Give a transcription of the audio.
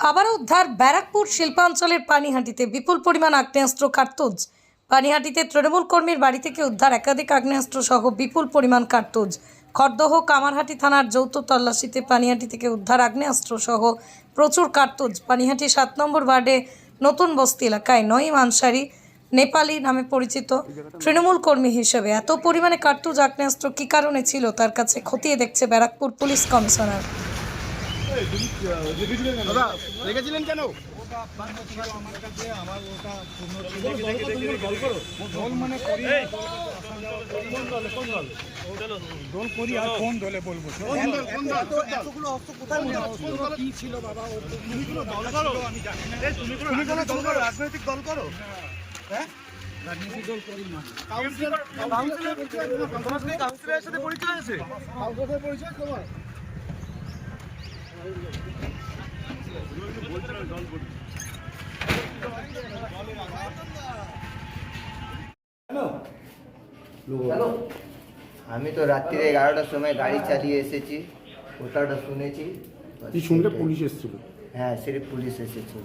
আবারও উদ্ধার ব্যারাকপুর শিল্পাঞ্চলের পানিহাটিতে বিপুল পরিমাণ আগ্নেয়াস্ত্র, কার্তুজ। পানিহাটিতে তৃণমূল কর্মীর বাড়ি থেকে উদ্ধার একাধিক আগ্নেয়াস্ত্র সহ বিপুল পরিমাণ কার্তুজ। খড়দহ, কামারহাটি থানার যৌথ তল্লাশিতে পানিহাটি থেকে উদ্ধার আগ্নেয়াস্ত্র সহ প্রচুর কার্তুজ। পানিহাটি সাত নম্বর ওয়ার্ডে নতুন বস্তি এলাকায় নঈম মানসারি, নেপালি নামে পরিচিত তৃণমূল কর্মী হিসেবে। এত পরিমাণে কার্তুজ, আগ্নেয়াস্ত্র কী কারণে ছিল? তার কাছে খতিয়ে দেখছে ব্যারাকপুর পুলিশ কমিশনার। দাদা রেখেছিলেন কেন মনে হয় রাজনৈতিক দল করো হ্যাঁ রাজনৈতিক দল করি না কাউন্সিলর কাউন্সিলর সাথে পরিচয় আছে পরিচয় তোমার আমি তো রাত্রিরে এগারোটার সময় গাড়ি চালিয়ে এসেছি। কোথাওটা শুনেছি। কি শুনলে পুলিশ এসেছিল? হ্যাঁ সিরিফ পুলিশ এসেছিল।